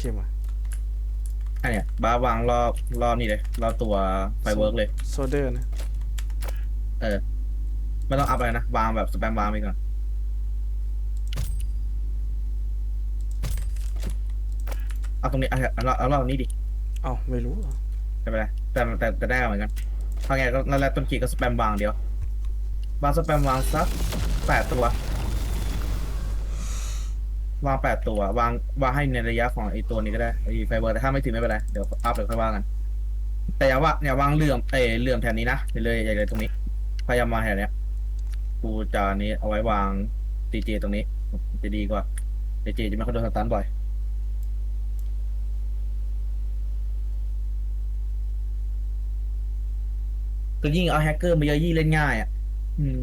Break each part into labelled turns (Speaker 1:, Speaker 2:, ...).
Speaker 1: เข้มอะ
Speaker 2: อันเนี้ยบาร์วางรอบรอบนี่เลยรอบตัวไฟเวิร์กเลย
Speaker 1: โซเดอร์นะ
Speaker 2: เออ ไม่ต้องอัพอะไรนะ วางแบบสแปมวางไปก่อน เอาตรงนี้เอาเอาเอาเอารอบนี้ดิ
Speaker 1: เอ้าไม่รู้อะ
Speaker 2: ไม่เป็นไรแต่แต่แต่ได้เหมือนกันถ้าไงก็นั่นแหละต้นขีดก็สแปมวางเดียว วางสแปมวางสักแปดตัว วางแปดตัว วางวางให้ในระยะของไอ้ตัวนี้ก็ได้ไอ้ไฟเบอร์แต่ถ้าไม่ถึงไม่เป็นไรเดี๋ยวอัพเดี๋ยวค่อยว่ากัน แต่อย่าว่าอย่าวางเหลื่อมเอยเหลื่อมแถวนี้นะอย่าเลยอย่าเลยตรงนี้ พยายามมาแถวเนี้ยกูจะนี้เอาไว้วางตีเจตรงนี้ จะดีกว่าตีเจจะไม่ค่อยโดนสตันบ่อยก็ยิ่งเอาแฮกเกอร์มาเยอะยิ่งเล่นง่ายอะ อืม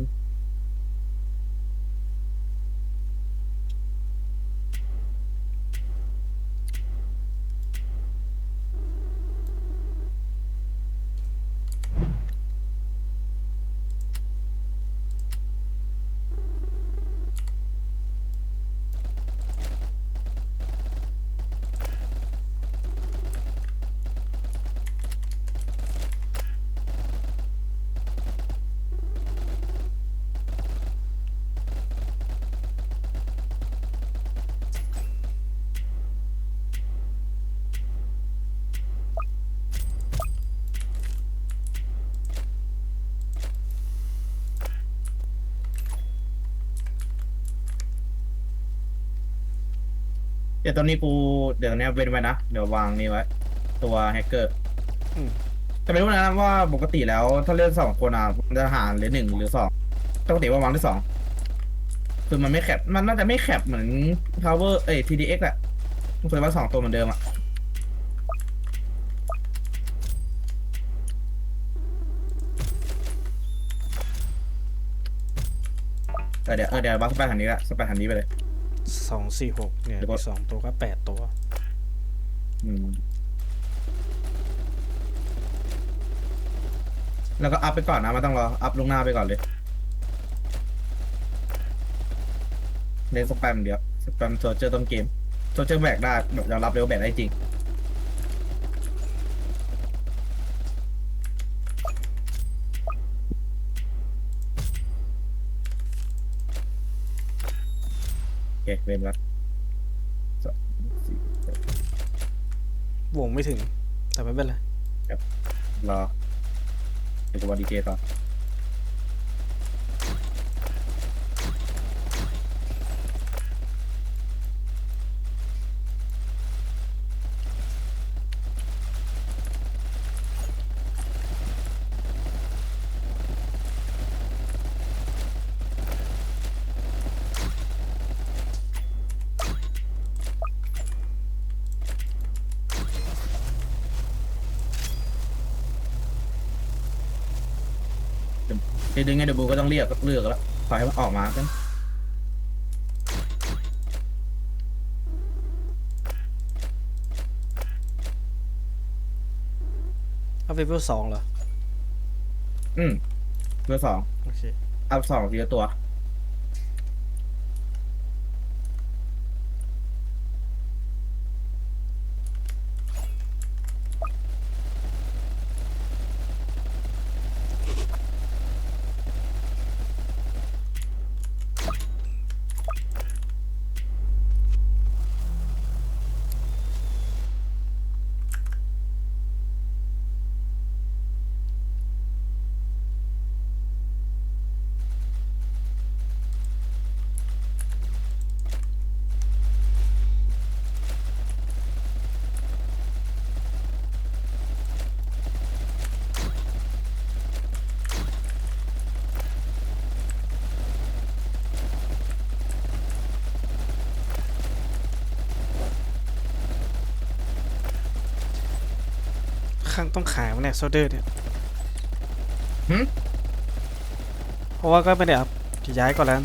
Speaker 2: ดี๋ยวตอนนี้กูเดี๋ยวตอนนี้เว้นไว้นะ เดี๋ยววางนี้ไว้ ตัวแฮกเกอร์
Speaker 1: อืม
Speaker 2: แต่ไม่รู้นะว่าปกติแล้วถ้าเล่นสองคนอะมันจะหารหรือหนึ่งหรือสองปกติว่าวางที่สองคือมันไม่แคบมันน่าจะไม่แคบเหมือน power เอ้ย TDX อะมันเคยว่าสองตัวเหมือนเดิมอะเออเดี๋ยวเออเดี๋ยวบัสไปทางนี้ละสไปทางนี้ไปเลย
Speaker 1: สองสี่หกเนี่ย
Speaker 2: เดี๋ยวก่อน
Speaker 1: มีสองตัวก็แปดตัว
Speaker 2: อืม แล้วก็อัพไปก่อนนะไมันต้องรอ อัพลงหน้าไปก่อนเลยเล่นสแปมเดี๋ยวสแปมโซเจอร์ต้นเกมโซเจอร์แบกได้แบบยอมรับเลยว่าแบกได้จริง เคเริ่มละสองสี่หก
Speaker 1: วงไม่ถึง แต่ไม่เป็นไร
Speaker 2: รอเดี๋ยวกูว่าดีเจต่อ เดี๋ยวดึงไงเดี๋ยวบูก็ต้องเรียกเลือกแล้วปล่อยให้มันออกมากัน
Speaker 1: เอาไปเวลสองเหรอ
Speaker 2: อืมเบอร์สอง
Speaker 1: โอเค
Speaker 2: อัพสองทีละตัว
Speaker 1: ข้างต้องขายมันเนี่ยโซเดอร์เนี่ย
Speaker 2: หึ
Speaker 1: เพราะว่าก็ไม่ได้อัพจะย้ายก่อนแล้ว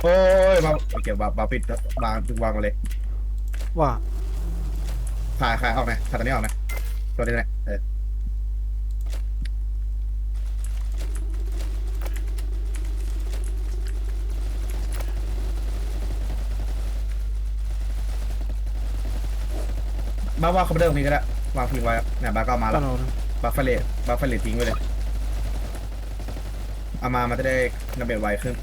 Speaker 2: โอ้ยมาเก็บบาบาปิดวางวางมาเลย
Speaker 1: ว่า
Speaker 2: ถ่ายถ่ายออกไหมถ่ายตอนนี้ออกไหมตัวนี้แหละเออ บ้าว่าเขาไปเดิมนี้ก็ได้วางทิ้งไว้เนี่ยบ้าก็เอามา
Speaker 1: ก็
Speaker 2: แล้ว
Speaker 1: เรา
Speaker 2: บัฟเฟลเลตบัฟเฟลเลตทิ้งไปเลย เอามา มันจะได้ระเบิดไวขึ้น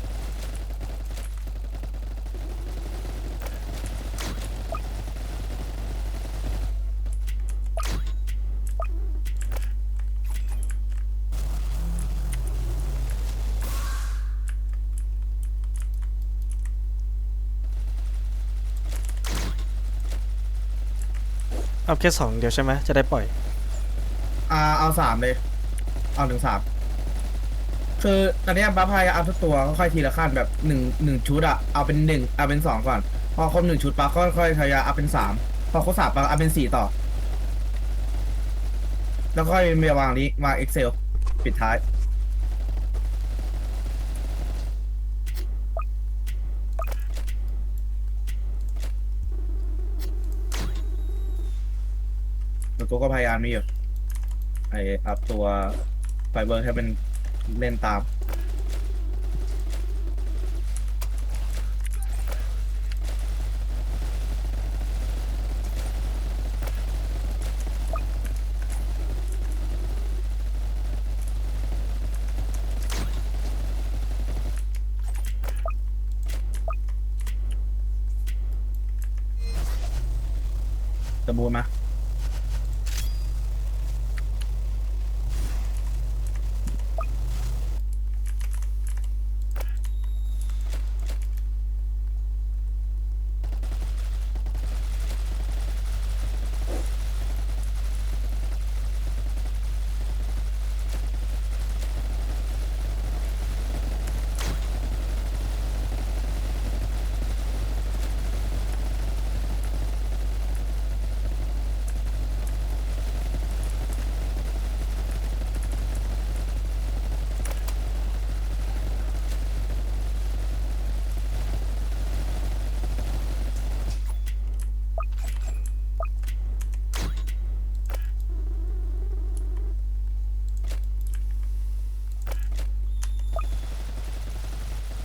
Speaker 1: เอาแค่สองเดียวใช่ไหมจะได้ปล่อย
Speaker 2: อ่าเอาสามเลย เอาถึงสามคือตอนเนี้ยบัฟพายเอาทุกตัวค่อยๆทีละขั้นแบบหนึ่งหนึ่งชุดอะเอาเป็นหนึ่งเอาเป็นสองก่อน พอครบหนึ่งชุดปั๊บค่อยๆทยอยเอาเป็นสามพอครบสามปั๊บเอาเป็นสี่ต่อ แล้วค่อยมาวางนี้วาง Excel ปิดท้าย แล้วกูก็พยายามนี่อยู่ไออัพตัวไฟเบอร์ให้เป็นเล่นตาม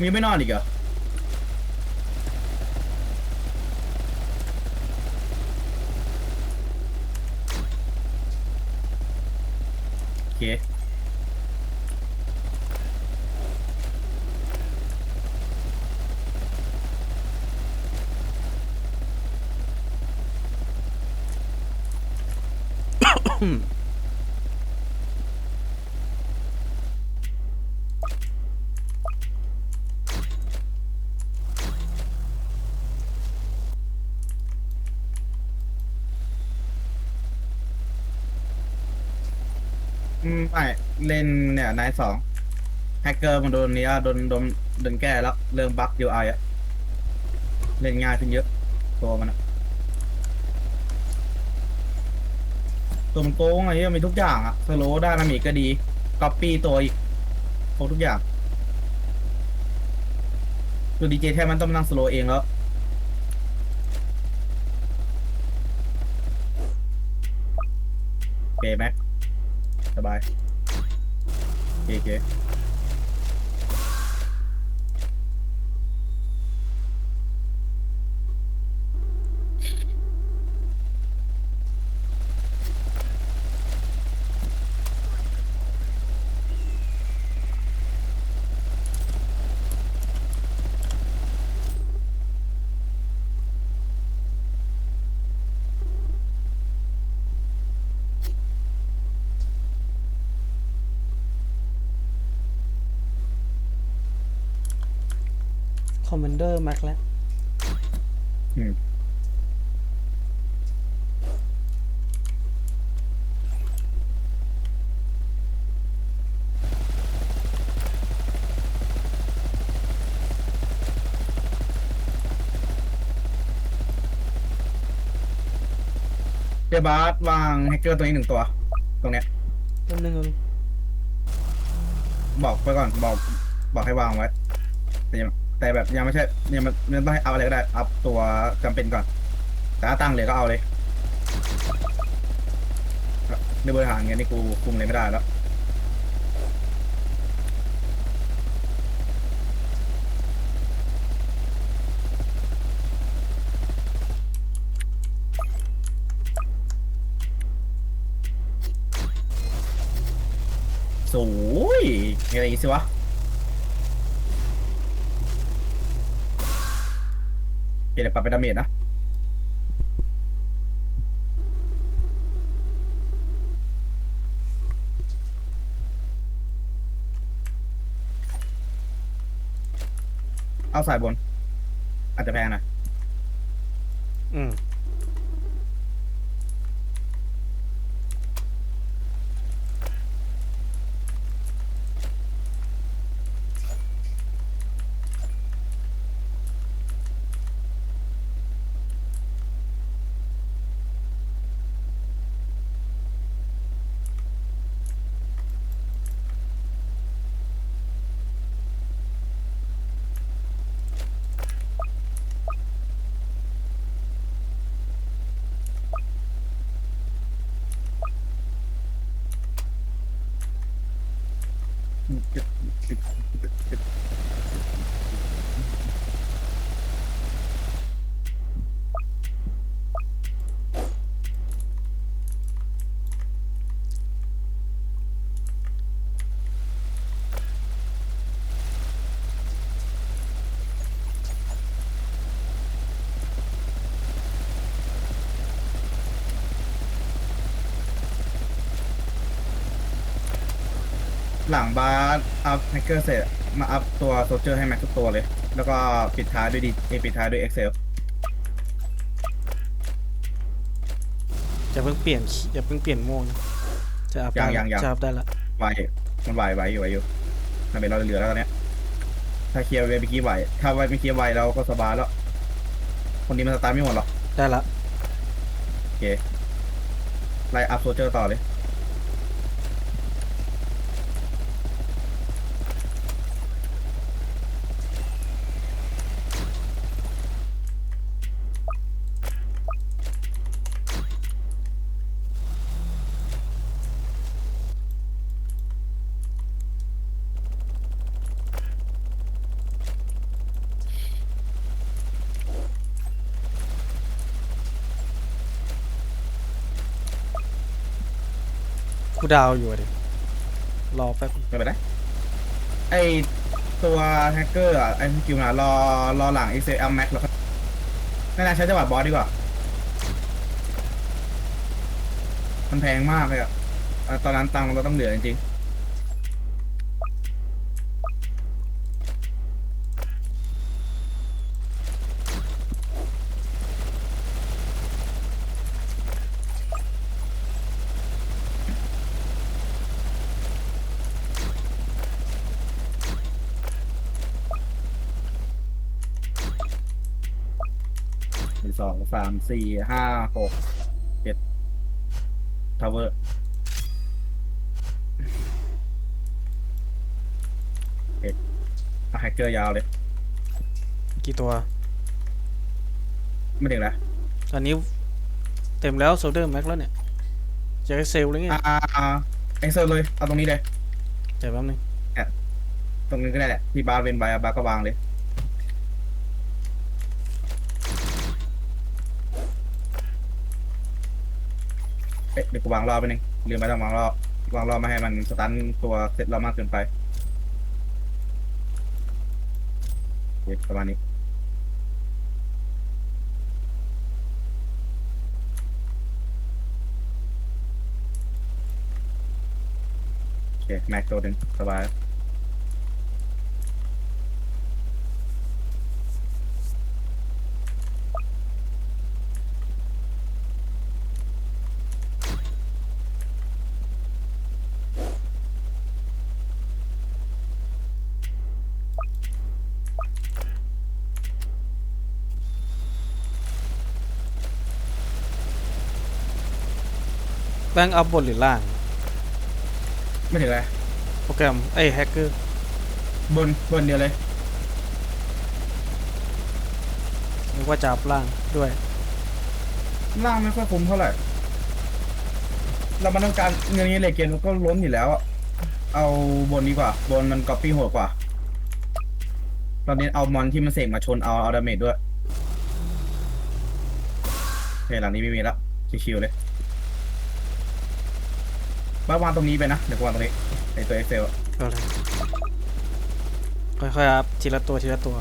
Speaker 2: มีไม่นอนอีกเหรอโอเค อืม ไม่เล่นเนี่ยนายสองแฮกเกอร์มันโดนเนี้ยโดนโดนโดนแก้แล้วเรื่องบั๊กยูไออะเล่นง่ายขึ้นเยอะ ตัวมันอะตัวมันโกงไอ้เหี้ยมีทุกอย่างอะสโลได้นามิกก็ดีก๊อปปี้ตัวอีกโกงทุกอย่างคือดีเจแทบมันต้องนั่งสโลเองแล้วโอเคแม็ก สบาย โอเค อเค
Speaker 1: คอมมานเดอร์แม็กแล้ว
Speaker 2: อืมเดี๋ยวบาสวางแฮกเกอร์ตัวนี้หนึ่งตัว ตรงเนี้ย
Speaker 1: แป๊บนึง
Speaker 2: บอกไปก่อนบอก บอกให้วางไว้แต่ยัง แต่แบบยังไม่ใช่เนี่ยมันมันต้องให้เอาอะไรก็ได้เอาตัวจำเป็นก่อนแต่ตั้งเลยก็เอาเลยในบริหารเงี้ยนี่กูคุมอะไรไม่ได้แล้วสวยมีอะไรอีกสิวะ เปลี่ยนปรับเป็นดาเมจนะเอาสายบน อาจจะแพงนะ
Speaker 1: อืม
Speaker 2: หลังบาสอัพแฮกเกอร์เสร็จมาอัพตัวโซเจอร์ให้แม็กทุกตัวเลย แล้วก็ปิดท้ายด้วยดีเอยปิดท้ายด้วย Excel
Speaker 1: จะเพิ่งเปลี่ยนอย่าเพิ่งเปลี่ยนโม่งนะจะอัพได้
Speaker 2: ยังยังยัง
Speaker 1: จะอัพได้ละ
Speaker 2: ไหวมันไหวไหวอยู่ไหวอยู่มันเป็นเราเหลือแล้วตอนเนี้ยถ้าเคลียร์เวเมื่อกี้ไหวถ้าไวไม่เคลียร์ไหวเราก็สบายแล้ว คนนี้มันสตาร์ทไม่หมดหรอก
Speaker 1: ได้ละ
Speaker 2: โอเคไล่อัพโซเจอร์ต่อเลย
Speaker 1: กูดาวอยู่อะดิรอแป๊บ
Speaker 2: ไม่เป็นไรไอตัวแฮกเกอร์อะไอคิวนะรอรอหลังเอ็กเซลแม็กแล้วก็น่าจะใช้จังหวะบอสดีกว่า มันแพงมากเลยอะอะตอนนั้นตังค์เราต้องเหลือจริงๆ สามสี่ห้าหกเจ็ดทาวเวอร์แฮกเกอร์ยาวเลย
Speaker 1: กี่ตัว
Speaker 2: ไม่ถึงแล้ว
Speaker 1: ตอนนี้เต็มแล้วโซเดอร์แม็กแล้วเนี่ยจะให้เซลลหรือไง
Speaker 2: อ่าเอ็กเซลเลย เอาตรงนี้เลย
Speaker 1: เดี๋ยวแป๊บนึง
Speaker 2: ตรงนี้ก็ได้แหละที่บาร์เวนไบอะบาร์ก็วางเลย เอ๊ะเดี๋ยวกูวางรอบไปหนึ่งลืมไปต้องวางรอบวางรอบมาให้มันสตันตัวเซตเรามากเกินไปโอเคประมาณนี้โอเคแม็กตัวหนึ่งสบาย
Speaker 1: แบงค์อัพบนหรือล่าง
Speaker 2: ไม่ถึงเลย
Speaker 1: โปรแกรมไอ้แฮกเกอร์
Speaker 2: บนบนเดียวเลย
Speaker 1: นึกว่าจะอัพล่างด้วย
Speaker 2: ล่างไม่ค่อยคุ้มเท่าไหร่ เรามันต้องการเงินนี้เลยเกมมันก็ล้นอยู่แล้วอะเอาบนดีกว่า บนมันก๊อปปี้โหดกว่า ตอนนี้เอามอนที่มันเสกมาชนเอาเอาดาเมจด้วยโอเคหลังนี้ไม่มีแล้วชิวๆเลย บ้าวางตรงนี้ไปนะ เดี๋ยวกูวางตรงนี้ไอตัวเอฟเฟล
Speaker 1: เอาเลยค่อยๆอัพทีละตัวทีละตัว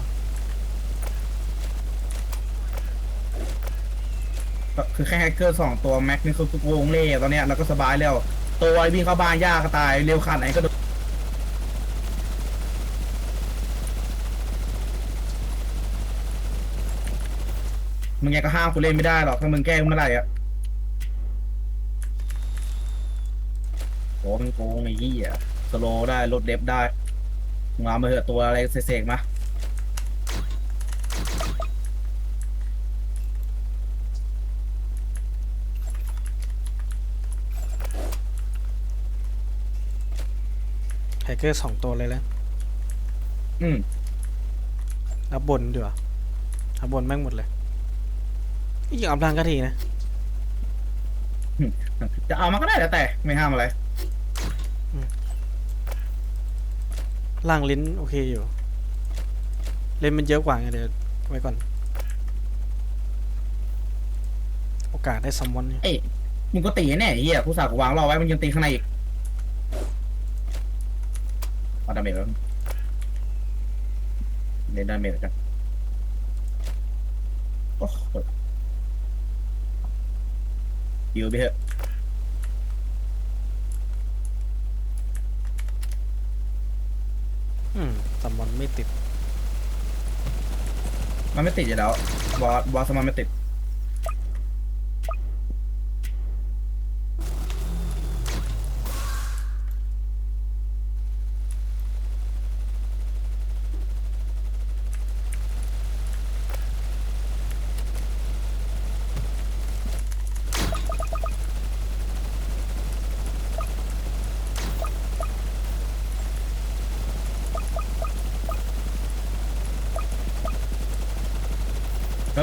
Speaker 2: ก็คือแค่แฮกเกอร์สองตัวแม็กนี่คือวงเล่ตอนเนี้ยแล้วก็สบายแล้ว ตัวไอ้วิ่งเข้าบ้านยากก็ตายเร็วขนาดไหนก็โดนมึงไงก็ห้ามกูเล่นไม่ได้หรอกถ้ามึงแกล้งเมื่อไหร่อะ โอ้มึงโกงไอ้ยี่อะสโลว์ได้ลดเดฟได้มึงเอามาเถอะตัวอะไรเสกๆมา
Speaker 1: ไฮเกอร์สองตัวเลยแล้ว
Speaker 2: อืม
Speaker 1: อัพบนดีกว่าอัพบนแม่งหมดเลยนี่ยิงอัพล่างก็ทีนะ
Speaker 2: จะเอามาก็ได้แล้วแต่ไม่ห้ามอะไร
Speaker 1: ล่างลิ้นโอเคอยู่เลนมันเยอะกว่าไงเดี๋ยวไว้ก่อน โอกาสได้ซัมวันเนี่ย
Speaker 2: เอ้ยมึงก็ตีแน่ไอ้เฮียผู้สาวกูวางรอไว้มึงยังตีข้างในอีกเอาดาเมจแล้วเล่นดาเมจกันโอ้โหยิวไปเถอะ
Speaker 1: อืมซัมวันไม่ ติด
Speaker 2: มันไม่ติดอยู่แล้ว บอสบอสมันไม่ติด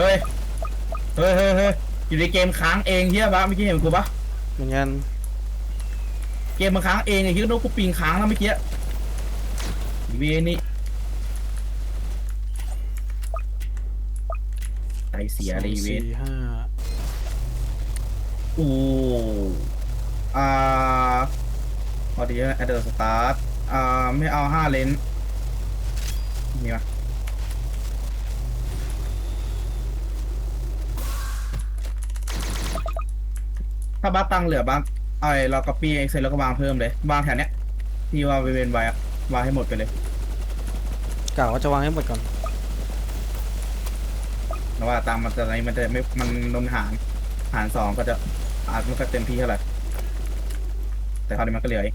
Speaker 2: ฮ้ย เฮ้ยเฮ้ยเฮ้ยอยู่ในเกมค้างเองเฮียบะเมื่อกี้เห็นกูปะ
Speaker 1: เหมือนกัน
Speaker 2: เกมมันค้างเองไอ้ที่โดนกูปิงค้างแล้วเมื่อกี้อีเวนี่ใจเสียเลยอีเว
Speaker 1: ส
Speaker 2: น
Speaker 1: องสี่ห้า
Speaker 2: อู้อ่าพอดีแอดเดอร์สตาร์ทอ่าไม่เอาห้าเลนนี่มา ถ้าบ้าตังเหลือบ้างไอ้เราก็ปีเอ็กเซแล้วก็วางเพิ่มเลยวางแถวเนี้ยที่ว่าไปเวนไว้อะวางให้หมดไปเลย
Speaker 1: กล่าวว่าจะวางให้หมดก่อน
Speaker 2: แล้วว่าตามมันจะอะไรมันจะไม่มันนนหารหารสองก็จะอาจมันก็เต็มที่เท่าไหร่แต่คราวนี้มันก็เหลืออีก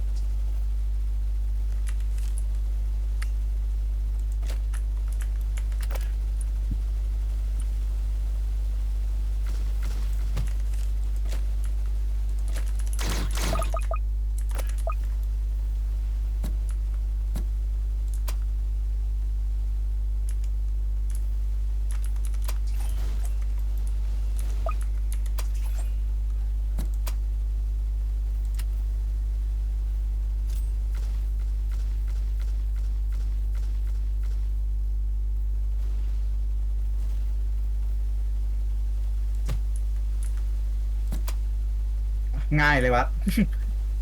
Speaker 2: ง่ายเลยวะ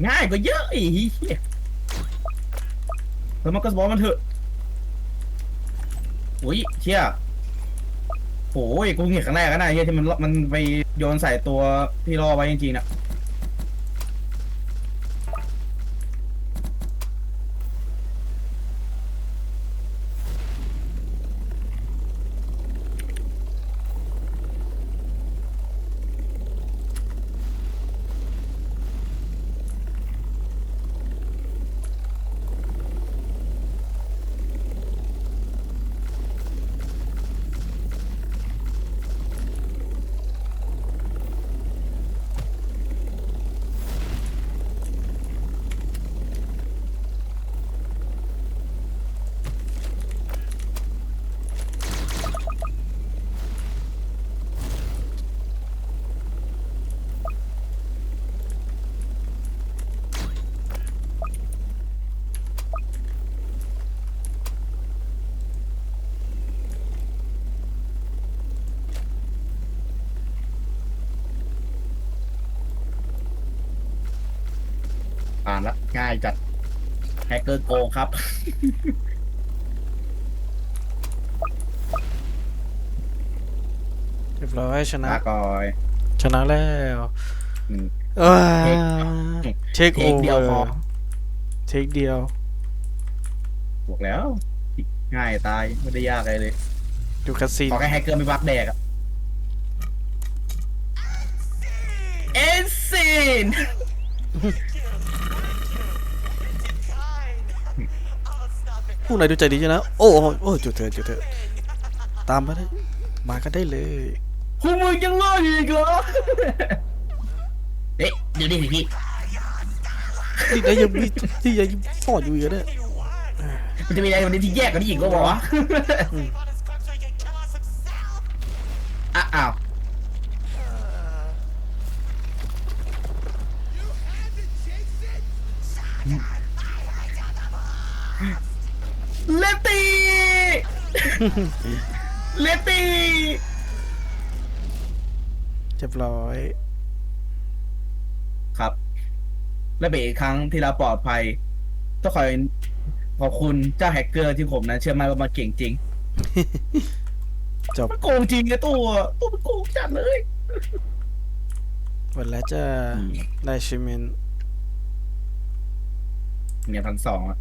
Speaker 2: ง่ายกว่าเยอะอีกเหี้ยแล้วมันก็บอกมันเถอะโอ้ยเชี่ยโอ้ยกูเห็นครั้งแรกแล้วนะเฮียที่มันมันไปโยนใส่ตัวที่รอไว้จริงๆน่ะ ง่ายจัดแฮกเกอร์โกงครับ
Speaker 1: เรียบร้อยชนะ
Speaker 2: ลาก่อย
Speaker 1: ชนะแล้ว
Speaker 2: อืม
Speaker 1: เอ้ย
Speaker 2: เทค
Speaker 1: เช็ค
Speaker 2: เท
Speaker 1: โอ
Speaker 2: ค
Speaker 1: เว
Speaker 2: เดียว
Speaker 1: อ
Speaker 2: พอ
Speaker 1: ร์เทคเดียว
Speaker 2: บอกแล้ว ง่ายตาย ไม่ได้ยากอะไรเลย
Speaker 1: ดูคัสซีน
Speaker 2: ขอแค่แฮกเกอร์ไม่บักแดกอะเอ็นซีน
Speaker 1: ผู้ไหนดูใจดีจังนะโอ้โอ้โอ้จุดเถอะจุดเถอะตามมาได้ มากันได้เลย
Speaker 2: พวกมึงยังรอดอยู่อีกเหรอเอ๊ะเดี๋ยวดิสิพี่
Speaker 1: นี่นายยังมีที่ยังฟอดอยู่อีกนะ
Speaker 2: มันจะมีอะไรวันนี้ที่แยกกันอีกก็บอกวะ
Speaker 1: อืม
Speaker 2: อะอ้าวเลตตี้ เลตตี้
Speaker 1: เรียบร้อย
Speaker 2: ครับ และเป็นอีกครั้งที่เราปลอดภัย ต้องขอขอบคุณเจ้าแฮกเกอร์ที่ผมนะ เชื่อมั่นว่ามันเก่งจริง
Speaker 1: จบ
Speaker 2: มันโกงจริงไอ้ตัว ตัวมันโกงจัดเลย
Speaker 1: วันแล้วจะได้ชิมิน
Speaker 2: เนี่ยพันสองอะ